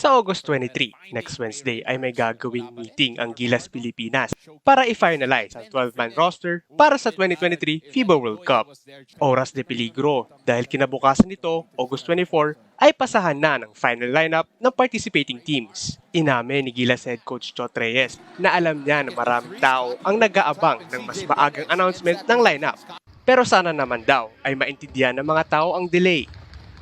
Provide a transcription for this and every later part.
Sa August 23, next Wednesday, ay may gagawing meeting ang Gilas Pilipinas para i-finalize ang 12-man roster para sa 2023 FIBA World Cup. Oras de peligro dahil kinabukasan nito, August 24, ay pasahan na ng final lineup ng participating teams. Iname ni Gilas head coach Chot Reyes na alam niya na maraming tao ang nag-aabang ng mas maagang announcement ng lineup. Pero sana naman daw ay maintindihan ng mga tao ang delay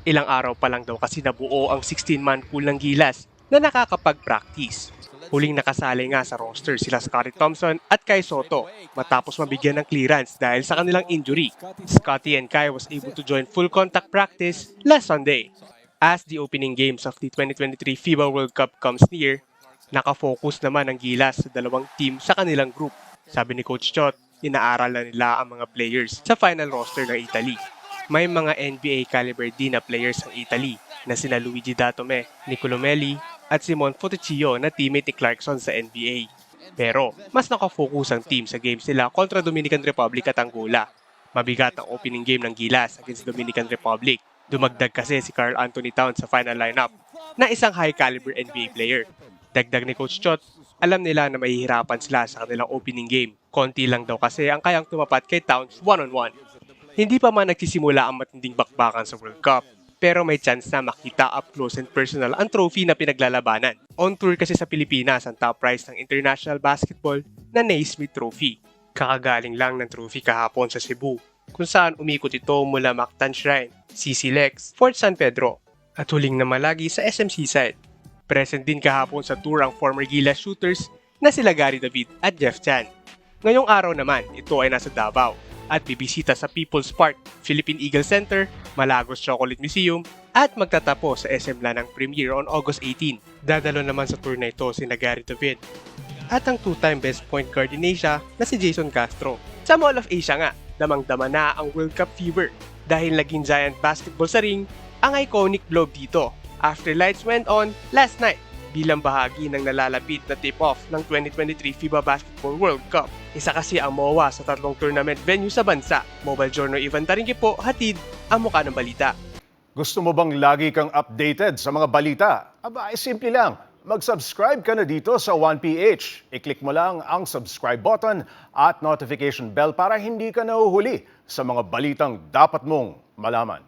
Ilang araw pa lang daw kasi nabuo ang 16-man pool ng Gilas na nakakapag-practice. Huling nakasali nga sa roster sila Scottie Thompson at Kai Soto matapos mabigyan ng clearance dahil sa kanilang injury. Scottie and Kai was able to join full contact practice last Sunday. As the opening games of the 2023 FIBA World Cup comes near, nakafocus naman ang Gilas sa dalawang team sa kanilang group. Sabi ni Coach Chot, inaaral na nila ang mga players sa final roster ng Italy may mga NBA caliber din na players ang Italy na sina Luigi Datome, Nicolo Melli at Simon Foticchio na teammate ni Clarkson sa NBA. Pero mas nakafocus ang team sa games nila kontra Dominican Republic at Angola. Mabigat ang opening game ng Gilas against Dominican Republic. Dumagdag kasi si Carl Anthony Towns sa final lineup na isang high caliber NBA player. Dagdag ni Coach Chot, alam nila na mahihirapan sila sa kanilang opening game. Konti lang daw kasi ang kayang tumapat kay Towns one-on-one. Hindi pa man nagsisimula ang matinding bakbakan sa World Cup, pero may chance na makita up close and personal ang trophy na pinaglalabanan. On tour kasi sa Pilipinas ang top prize ng international basketball na Naismith Trophy. Kakagaling lang ng trophy kahapon sa Cebu, kung saan umikot ito mula Mactan Shrine, CC Lex, Fort San Pedro, at huling na malagi sa SMC side. Present din kahapon sa tour ang former Gilas shooters na sila Gary David at Jeff Chan. Ngayong araw naman, ito ay nasa Davao at bibisita sa People's Park, Philippine Eagle Center, Malagos Chocolate Museum, at magtatapos sa SM Lanang Premiere on August 18. Dadalo naman sa tour na ito si Gary David at ang two-time best point guard in Asia na si Jason Castro. Sa Mall of Asia nga, damang-dama na ang World Cup fever dahil naging giant basketball sa ring ang iconic globe dito after lights went on last night bilang bahagi ng nalalapit na tip-off ng 2023 FIBA Basketball World Cup. Isa kasi ang MOA sa tatlong tournament venue sa bansa. Mobile Journal Ivan Taringki po, hatid ang mukha ng balita. Gusto mo bang lagi kang updated sa mga balita? Aba, ay simple lang. Mag-subscribe ka na dito sa 1PH. I-click mo lang ang subscribe button at notification bell para hindi ka nahuhuli sa mga balitang dapat mong malaman.